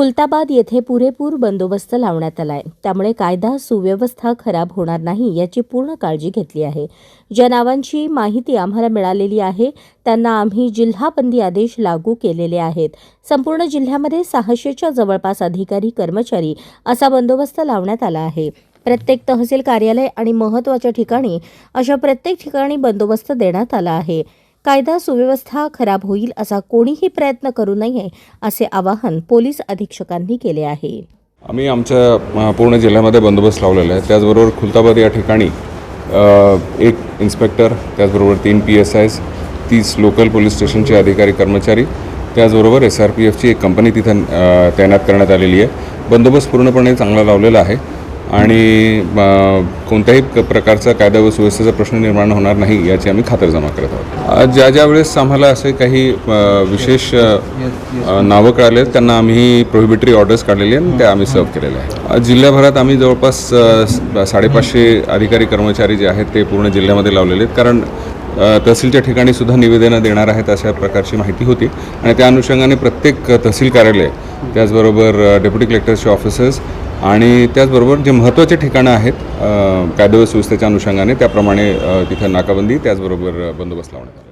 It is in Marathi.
खुलताबाद येथे पुरेपूर बंदोबस्त लावण्यात आलाय. त्यामुळे कायदा सुव्यवस्था खराब होणार नाही याची पूर्ण काळजी घेतली आहे. ज्या नावांची माहिती आम्हाला मिळालेली आहे त्यांना आम्ही जिल्हाबंदी आदेश लागू केलेले आहेत. संपूर्ण जिल्ह्यामध्ये सहाशेच्या जवळपास अधिकारी कर्मचारी असा बंदोबस्त लावण्यात आला आहे. प्रत्येक तहसील कार्यालय आणि महत्त्वाच्या ठिकाणी अशा प्रत्येक ठिकाणी बंदोबस्त देण्यात आला आहे. कायदा सुव्यवस्था खराब होईल असा कोणीही प्रयत्न करू नये असे आवाहन पोलीस अधीक्षकांनी केले आहे. आम्ही आमच्या पूर्ण जिल्ह्यामध्ये बंदोबस्त लावलेला आहे. त्याचबरोबर खुलताबाद या ठिकाणी एक इन्स्पेक्टर त्याचबरोबर तीन पी एस आयस तीस लोकल पोलीस स्टेशनचे अधिकारी कर्मचारी त्याचबरोबर एस आर पी एफची एक कंपनी तिथं तैनात करण्यात आलेली आहे. बंदोबस्त पूर्णपणे चांगला लावलेला आहे. आणि कोणत्याही प्रकारचा कायदा व सुव्यवस्थेचा प्रश्न निर्माण होणार नाही याची आम्ही खातरजमा करत आहोत. ज्या ज्या वेळेस आम्हाला असे काही विशेष नावं कळाले आहेत, त्यांना आम्ही प्रोहिबिटरी ऑर्डर्स काढलेली आहेत आणि त्या आम्ही सर्व केलेल्या आहेत. जिल्ह्याभरात आम्ही जवळपास साडेपाचशे अधिकारी कर्मचारी जे आहेत ते पूर्ण जिल्ह्यामध्ये लावलेले आहेत. कारण तहसीलच्या ठिकाणी सुद्धा निवेदनं देणार आहेत अशा प्रकारची माहिती होती. आणि त्या अनुषंगाने प्रत्येक तहसील कार्यालय त्याचबरोबर डेप्युटी कलेक्टरचे ऑफिसर्स आणि त्याचबरोबर जे महत्त्वाचे ठिकाणं आहेत कायदेव्यवस्थेच्या अनुषंगाने त्याप्रमाणे तिथं नाकाबंदी त्याचबरोबर बंदोबस्त लावण्यात आला.